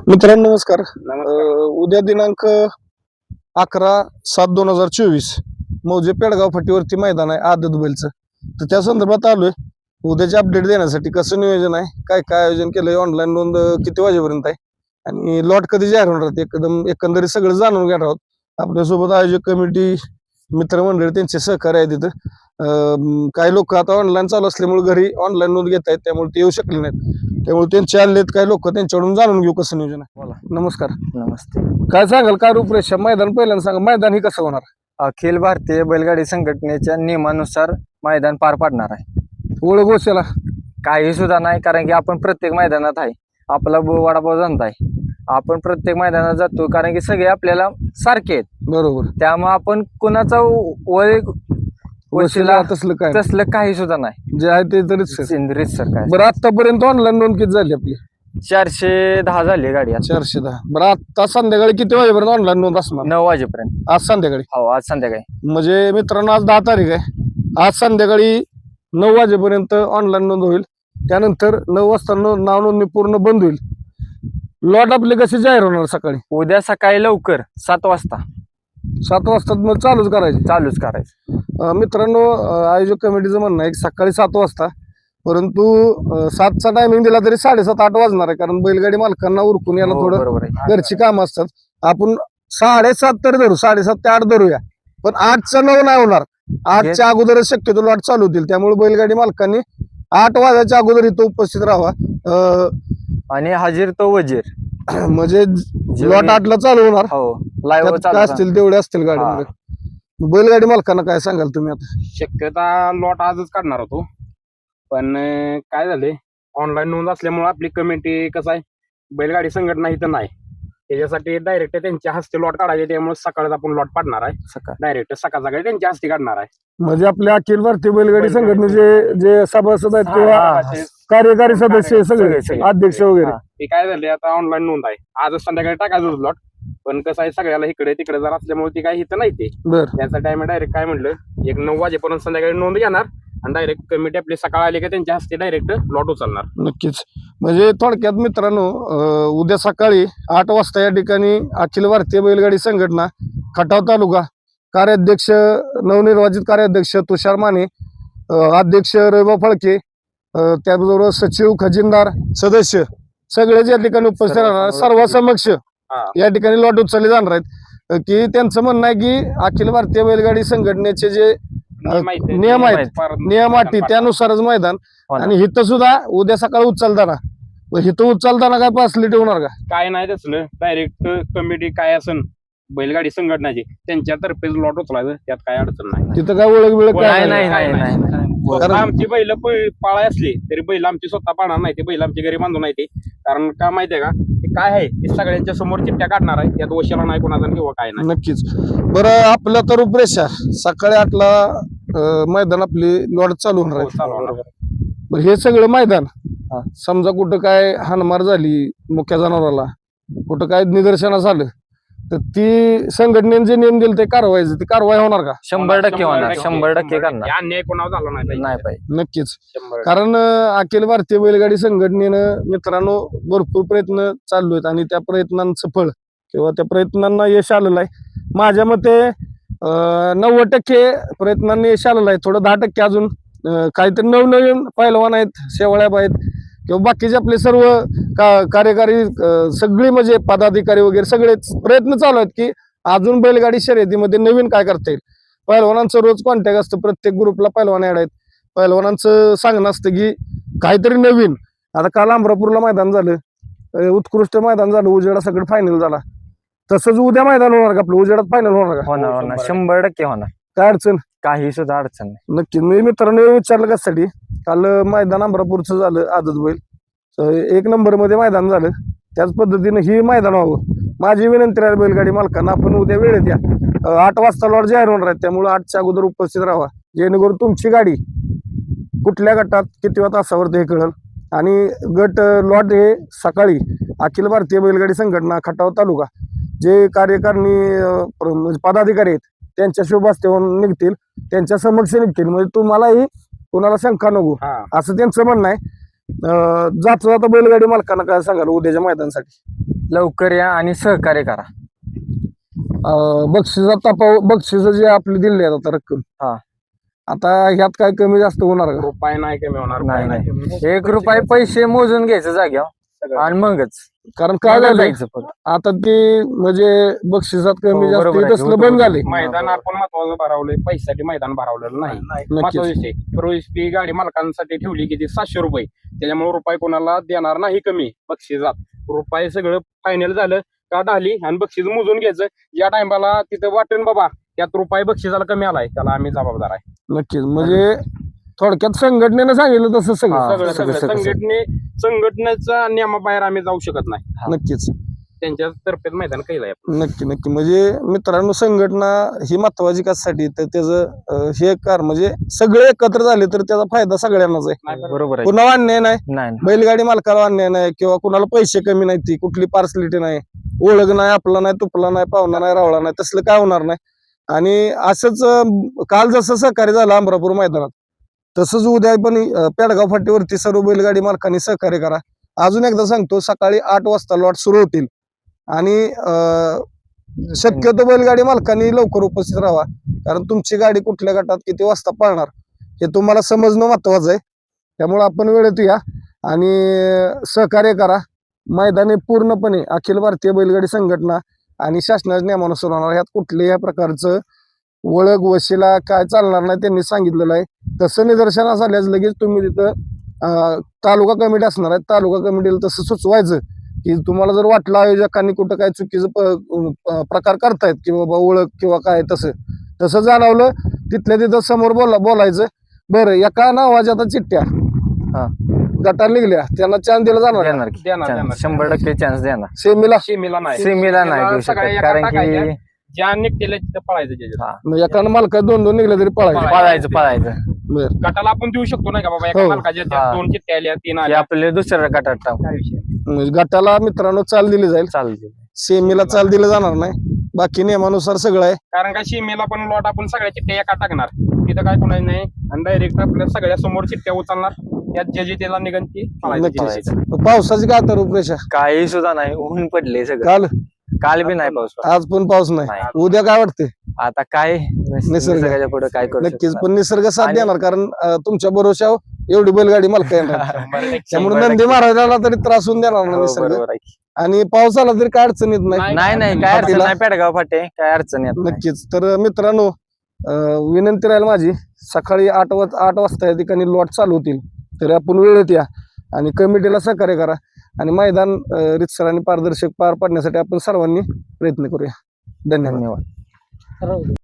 मित्रांनो नमस्कार. अं, उद्या दिनांक अकरा सात दोन हजार चोवीस मौजे पेडगाव फाटीवरती मैदान आहे आदत बैलचं. तर त्या संदर्भात आलोय. उद्याचे अपडेट देण्यासाठी कसं नियोजन आहे काय काय आयोजन केलंय ऑनलाईन नोंद किती वाजेपर्यंत आहे आणि लॉट कधी जाहीर होणार आहेत एकदम एकंदरीत सगळं जाणून घेणार आहोत. आपल्यासोबत आयोजक कमिटी मित्रमंडळी त्यांचे सहकार्य आहे तिथं. काही लोक आता ऑनलाईन चालू असल्यामुळे घरी ऑनलाईन नोंद घेत आहेत त्यामुळे ते येऊ शकले नाहीत. त्यामुळे त्यांचे आलेत काही लोक त्यांच्याकडून जाणून घेऊ कसं नियोजन आहे. बोला. नमस्कार. नमस्ते. काय सांगाल काय रूपरेषा? मैदान पहिल्यांदा सांगा मैदान ही कसं होणार? अखिल भारतीय बैलगाडी संघटनेच्या नियमानुसार मैदान पार पाडणार आहे. ओळख गोष्टीला काही सुद्धा नाही कारण की आपण प्रत्येक मैदानात आहे. आपला ब- वडापाव जनता आहे. आपण प्रत्येक मैदानात जातो कारण की सगळे आपल्याला सारखे आहेत. बरोबर. त्यामुळे आपण कुणाचा वय वशिला तसलं काय. तसलं काही सुद्धा नाही. जे आहे ते तरीच. सेंद्रिय सर काय? बरं आतापर्यंत ऑनलाईन नोंद किती झाली आपली? चारशे दहा झाली गाडी आता. चारशे दहा. बरं आता संध्याकाळी किती वाजेपर्यंत ऑनलाईन नोंद असणार? नऊ वाजेपर्यंत. आज संध्याकाळी? हो आज संध्याकाळी. म्हणजे मित्रांनो आज दहा तारीख आहे. आज संध्याकाळी नऊ वाजेपर्यंत ऑनलाईन नोंद होईल. त्यानंतर नऊ वाजता नो- नाव नोंदणी पूर्ण बंद होईल. लॉट आपले कसे जाहीर होणार सकाळी? उद्या सकाळी लवकर सात वाजता. सात वाजता मग चालूच करायचे. चालूच करायचं. अ, मित्रांनो अ, आयोजक कमिटीचं म्हणणं आहे की सकाळी सात वाजता परंतु अ, सातचा टायमिंग दिला तरी साडेसात आठ वाजणार आहे कारण बैलगाडी मालकांना उरकून याला हो, थोडं बरोबर आहे. घरची कामं असतात. आपण साडेसात तर धरू साडेसात ते आठ धरूया. पण आठचं नऊ नाही होणार. आठच्या अगोदरच शक्यतो लॉट चालू होतील. त्यामुळे बैलगाडी मालकांनी आठ वाजायच्या अगोदर इथं उपस्थित राहावा. अ, आणि हजीर तो वजीर. म्हणजे लॉट आठला चालू होणार. हो. त्यात काय असतील तेवढे असतील गाडीमध्ये. बैलगाडी मालकांना काय सांगाल तुम्ही आता? शक्यता लॉट आजच काढणार होतो. पण अं, काय झाले ऑनलाईन नोंद असल्यामुळे आपली कमिटी कसं आहे? बैलगाडी संघटना इथं नाही. त्याच्यासाठी डायरेक्ट त्यांच्या हस्ते लॉट काढायचे त्यामुळे सकाळच आपण लॉट पाडणार आहे. सकाळ. डायरेक्ट सकाळ सकाळी त्यांच्या हस्ते काढणार आहे. म्हणजे आपल्या अखिल भारतीय बैलगाडी संघटनेचे जे सभासद आहेत किंवा हा, ते- कार्यकारी सदस्य सगळे. अध्यक्ष वगैरे. ते काय झाले आता ऑनलाईन नोंद आहे. आजच संध्याकाळी टाकायचं लॉट पण कसं आहे सगळ्याला इकडे तिकडे जर असल्यामुळे ती काय इथं नाही ते बर त्यासाठी आम्ही डायरेक्ट काय म्हणलं एक नऊ वाजेपर्यंत संध्याकाळी नोंद घेणार आणि डायरेक्ट कमिटी आपली सकाळ आली की त्यांच्या हस्ते डायरेक्ट लॉट उचलणार. नक्कीच. म्हणजे थोडक्यात मित्रांनो अं, उद्या सकाळी आठ वाजता या ठिकाणी अखिल भारतीय बैलगाडी संघटना खटाव तालुका कार्याध्यक्ष नवनिर्वाचित कार्याध्यक्ष तुषार माने अं, अध्यक्ष रविभाऊ फळके अं, त्याचबरोबर सचिव खजिनदार सदस्य सगळेच या ठिकाणी उपस्थित राहणार. सर्व- सर्वासमक्ष. या ठिकाणी लॉट उचलले जाणार आहेत. की त्यांचं म्हणणं आहे की अखिल भारतीय बैलगाडी संघटनेचे जे नियम आहेत नियम अटी त्यानुसारच मैदान. हो. आणि हिथं सुद्धा उद्या सकाळी उचलताना. हिथं उचलताना काय फॅसिलिटी होणार का? काय नाही तसलं. डायरेक्ट कमिटी काय असन बैलगाडी संघटनाची त्यांच्यातर्फे लॉट उचलायचं. त्यात काय अडचण नाही. तिथं काय ओळख बिळख काय नाही नाही? नाही नाही स्वतः कारण- आमची बैल पाळाय असली तरी बैल आमची स्वतः पाळणार नाही ते. बैल आमची घरी बांधून नाही ते. कारण का माहितीये का? काय आहे? ते सगळ्यांच्या समोर चिठ्ठ्या काढणार आहे. त्यात वशाला नाही कोणाचा किंवा काय नाही. नक्कीच. बरं आपलं तर उपरेषा सकाळी आठला अं, मैदान आपली लॉड चालू होणार हो, आहे चालू होणार. बरं, हे सगळं मैदान. हा. समजा कुठं काय हानमार झाली मुख्या जनावराला कुठं काय निदर्शनास आलं तर ती संघटनेने जे नियम दिले ते कारवाईचं ती कारवाई होणार का? शंभर टक्के होणार. शंभर टक्के करणार. अन्याय कोणावर झाला नाही पाहिजे. नाही पाहिजे. नक्कीच. शंभर कारण अं, अखिल भारतीय बैलगाडी संघटनेनं मित्रांनो भरपूर प्रयत्न चालू आहेत आणि त्या प्रयत्नांचं फळ किंवा त्या प्रयत्नांना यश आलेलं आहे. माझ्या मते अं, नव्वद टक्के प्रयत्नांनी यश आलेलं आहे. थोडं दहा टक्के अजून अं, काहीतरी नवनवीन पैलवान आहेत शेवळ्याब आहेत. किंवा बाकीचे आपले सर्व का कार्यकारी सगळे म्हणजे पदाधिकारी वगैरे सगळेच प्रयत्न चालू आहेत की अजून बैलगाडी शर्यतीमध्ये नवीन काय करता येईल. पैलवानांचं रोज कॉन्टॅक्ट असतं प्रत्येक ग्रुपला पैलवान ऍड आहेत. पैलवानांचं सांगणं असतं की काहीतरी नवीन. आता काल अमरापूरला मैदान झालं. उत्कृष्ट मैदान झालं. उजेडा सगळं फायनल झाला. तसंच उद्या मैदान होणार का आपलं? उजेडात फायनल होणार का? होणार होणार. शंभर टक्के होणार. काय अडचण? काही सुद्धा अडचण नाही. नक्की. मी मित्रांनो विचारलं कशासाठी? काल मैदान अमरापूरचं झालं आदत बैल. तर एक नंबरमध्ये मैदान झालं. त्याच पद्धतीनं ही मैदान व्हावं. माझी विनंती राहील बैलगाडी मालकांना आपण उद्या वेळेत या अं, आठ वाजता लॉट जाहीर होणार आहे त्यामुळे आठच्या अगोदर उपस्थित राहा. जेणेकरून तुमची गाडी कुठल्या गटात किती तासावर ते कळल. आणि गट लॉट हे सकाळी अखिल भारतीय बैलगाडी संघटना खटाव तालुका जे कार्यकारिणी अं, प्र- म्हणजे पदाधिकारी आहेत त्यांच्या शुभ हस्ते होऊन निघतील त्यांच्या समक्ष निघतील. म्हणजे तुम्हालाही कोणाला शंका नको. असं त्यांचं म्हणणं आहे. जाता जाता बैलगाडी मालकांना काय सांगाल उद्याच्या मैदानासाठी? लवकर या आणि सहकार्य करा. बक्षिसा तपा बक्षिस जे आपली दिली आहेत आता रक्कम. हा. आता ह्यात काय कमी जास्त होणार का? रुपये नाही कमी होणार नाही. एक रुपये पैसे मोजून घ्यायचं जाग्यावर. आणि मगच. कारण काय मगच झालंय? जायचं फक्त. आता ते म्हणजे बक्षिसात हो, कमी बरोबर जास्त. तसलं बंद. झाले. मैदान आपण महत्वाचं भरवलंय. पैशासाठी मैदान भरवलेलं नाही. महत्त्वाचा नक्कीच. विषय. रोज ती गाडी मालकांसाठी ठेवली किती? सातशे रुपये. त्याच्यामुळे रुपये कोणाला देणार नाही कमी बक्षिसात. रुपये सगळं फायनल झालं का ढाली आणि बक्षीस मोजून घ्यायचं. या टायमाला तिथं वाटून बाबा. त्यात रुपये बक्षिसाला कमी आलाय. त्याला आम्ही जबाबदार आहे. नक्कीच. म्हणजे थोडक्यात संघटनेनं सांगितलं तसं सगळं. सगळं सगळं, सगळं सगळं. संघटने संघटनेच्या नियमाबाहेर आम्ही जाऊ शकत नाही. नक्कीच. त्यांच्या तर्फे मैदान केलंय नक्की नक्की. म्हणजे मित्रांनो संघटना ही महत्वाची कशासाठी? तर त्याचं अं, हे कार म्हणजे सगळे एकत्र झाले तर त्याचा फायदा सगळ्यांनाच आहे. बरोबर. आहे. कुणाला अन्याय नाही? नाही बैलगाडी मालकाला अन्याय नाही किंवा कुणाला पैसे कमी नाही ती कुठली पार्सलिटी नाही. ओळख नाही आपला नाही तुपला नाही पाहुणा नाही रावळा नाही तसलं काय होणार नाही. आणि असंच अं, काल जसं सहकार्य झालं अमरापूर मैदानात तसंच उद्या पण पेडगाव फाटीवरती सर्व बैलगाडी मालकांनी सहकार्य करा. अजून एकदा सांगतो सकाळी आठ वाजता लॉट सुरू होतील. आणि शक्यतो बैलगाडी मालकांनी लवकर उपस्थित राहा. कारण तुमची गाडी कुठल्या गटात किती वाजता पळणार हे तुम्हाला समजणं महत्वाचं आहे. त्यामुळे आपण वेळेत या आणि सहकार्य करा. मैदानी पूर्णपणे अखिल भारतीय बैलगाडी संघटना आणि शासनाच्या नियमानुसार होणार ह्यात कुठल्याही प्रकारचं ओळख वशिला काय चालणार नाही त्यांनी सांगितलेलं आहे तसं निदर्शनास आल्यास लगेच तुम्ही तिथं तालुका कमिटी असणार आहे तालुका कमिटीला तसं सुचवायचं की तुम्हाला जर वाटलं आयोजकांनी कुठं काय चुकीचं प्रकार करतायत की बाबा ओळख किंवा काय तसं तसं जाणवलं तिथल्या तिथं समोर बोला बोलायचं बरं एका नावाच्या आता चिठ्ठ्या हा. गटार निघल्या त्यांना चान्स दिला जाणार का? देणार की देणार, Chance. देणार. शंभर टक्के चान्स देणार सेमीला सीमेला नाही सेमीला नाही देऊ शकत कारण. की ज्या निघतेल्या तिथं पळायचं त्याच्यात म्हणजे एकानं मालकात दोन दोन निघले तरी पळायचे. पळायचं पळायचं बरं. गटाला आपण देऊ शकतो नाही का बाबा? एका हो. मालकाच्या. दोन चिठ्ठ्या आल्या तीन आल्या. आपले दुसऱ्या गटात टाकू. काय विषय? म्हणजे गटाला मित्रांनो चाल दिली जाईल. चालते सेमीला चाल दिलं जाणार नाही. बाकी नियमानुसार सगळं आहे. कारण का सीमेला पण लॉट आपण सगळ्या चिठ्ठ्या एका टाकणार. तिथं काय कोणाची नाही. आणि डायरेक्ट आपल्या सगळ्या समोर चिठ्ठ्या उचलणार. त्यात जे जे त्याला निघन ती पळायचं. नक्कीच. त्याच्यात. पावसाची काय आता रूपरेषा काही सुद्धा नाही. ऊन पडले सगळं. काल काल बी नाही पाऊस. आज पण पाऊस नाही नाही. उद्या काय वाटते आता काय निस- निसर्ग. निसर्गाच्या पुढे काय करू नक्कीच शकणार? पण निसर्ग साथ आणि- देणार कारण अं, तुमच्या भरोशावर एवढी बैलगाडी मालक येणार. त्यामुळे शंभर नंदी महाराजाला तरी त्रास होऊन देणार ना हो, निसर्ग बरोबर आहे की. आणि पाऊस आला तरी काय अडचण येत नाही नाही, काय अडचण नाही पेडगाव फाटे काय अडचण येत नाही. नक्कीच तर मित्रांनो अं, विनंती राहील माझी सकाळी आठ वाज आठ वाजता या ठिकाणी लॉट चालू होतील तरी आपण वेळेत या आणि कमिटीला सहकार्य करा आणि मैदान रितसर आणि पारदर्शक पार पाडण्यासाठी आपण सर्वांनी प्रयत्न करूया. धन्यवाद. धन्यवाद.